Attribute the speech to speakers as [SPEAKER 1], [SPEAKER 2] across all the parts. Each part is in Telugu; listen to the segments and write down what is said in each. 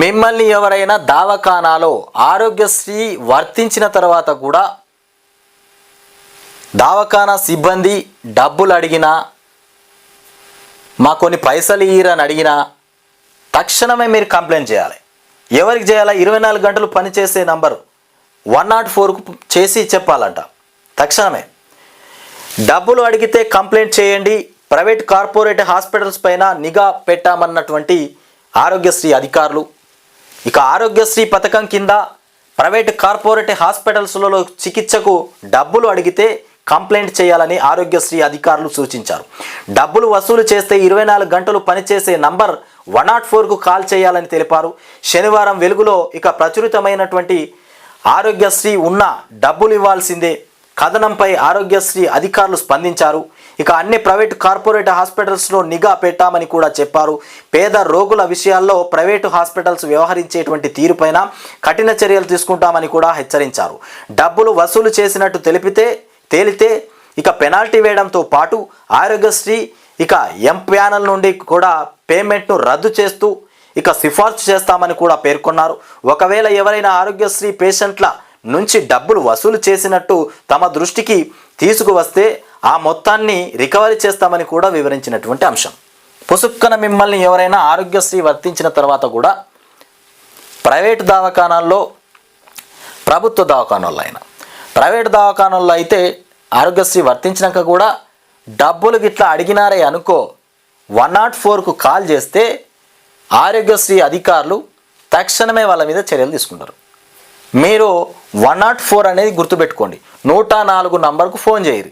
[SPEAKER 1] మిమ్మల్ని ఎవరైనా దావఖానాలో ఆరోగ్యశ్రీ వర్తించిన తర్వాత కూడా దావఖానా సిబ్బంది డబ్బులు అడిగినా మా కొన్ని పైసలు ఇయ్యరని అడిగినా తక్షణమే మీరు కంప్లైంట్ చేయాలి. ఎవరికి చేయాలా? ఇరవై నాలుగు గంటలు పనిచేసే నంబరు. వన్ నాట్ ఫోర్కు చేసి చెప్పాలంట. తక్షణమే. డబ్బులు అడిగితే కంప్లైంట్ చేయండి. ప్రైవేట్ కార్పొరేట్ హాస్పిటల్స్ పైన నిఘా పెట్టామన్నటువంటి ఆరోగ్యశ్రీ అధికారులు ఇక ఆరోగ్యశ్రీ పథకం కింద ప్రైవేట్ కార్పొరేట్ హాస్పిటల్స్లలో చికిత్సకు డబ్బులు అడిగితే కంప్లైంట్ చేయాలని ఆరోగ్యశ్రీ అధికారులు సూచించారు. డబ్బులు వసూలు చేస్తే ఇరవై నాలుగు గంటలు పనిచేసే నంబర్ వన్ నాట్ ఫోర్కు కాల్ చేయాలని తెలిపారు. శనివారం వెలుగులో ఇక ప్రచురితమైనటువంటి ఆరోగ్యశ్రీ ఉన్న డబ్బులు ఇవ్వాల్సిందే. కథనంపై ఆరోగ్యశ్రీ అధికారులు స్పందించారు. ఇక అన్ని ప్రైవేటు కార్పొరేట్ హాస్పిటల్స్లో నిఘా పెట్టామని కూడా చెప్పారు. పేద రోగుల విషయాల్లో ప్రైవేటు హాస్పిటల్స్ వ్యవహరించేటువంటి తీరుపైన కఠిన చర్యలు తీసుకుంటామని కూడా హెచ్చరించారు. డబ్బులు వసూలు చేసినట్టు తెలిపితే తేలితే ఇక పెనాల్టీ వేయడంతో పాటు ఆరోగ్యశ్రీ ఇక ఎం ప్యానల్ నుండి కూడా పేమెంట్ను రద్దు చేస్తూ ఇక సిఫార్సు చేస్తామని కూడా పేర్కొన్నారు. ఒకవేళ ఎవరైనా ఆరోగ్యశ్రీ పేషెంట్ల నుంచి డబ్బులు వసూలు చేసినట్టు తమ దృష్టికి తీసుకువస్తే ఆ మొత్తాన్ని రికవరీ చేస్తామని కూడా వివరించినటువంటి అంశం. పుసుక్కన మిమ్మల్ని ఎవరైనా ఆరోగ్యశ్రీ వర్తించిన తర్వాత కూడా ప్రైవేటు దవాఖానాల్లో ప్రభుత్వ దవాఖానాల్లో అయినా ప్రైవేట్ దవాఖానాల్లో అయితే ఆరోగ్యశ్రీ వర్తించినాక కూడా డబ్బులు గిట్లా అడిగినారే అనుకో వన్ నాట్ ఫోర్కు కాల్ చేస్తే ఆరోగ్యశ్రీ అధికారులు తక్షణమే వాళ్ళ మీద చర్యలు తీసుకుంటారు. మీరు వన్ నాట్ ఫోర్ అనేది గుర్తుపెట్టుకోండి. నూట నాలుగు నంబర్కు ఫోన్ చేయరు.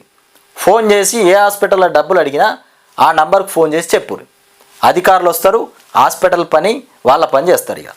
[SPEAKER 1] ఫోన్ చేసి ఏ హాస్పిటల్లో డబ్బులు అడిగినా ఆ నంబర్కు ఫోన్ చేసి చెప్పురు అధికారులు వస్తారు హాస్పిటల్ పని వాళ్ళ పని చేస్తారు ఇక.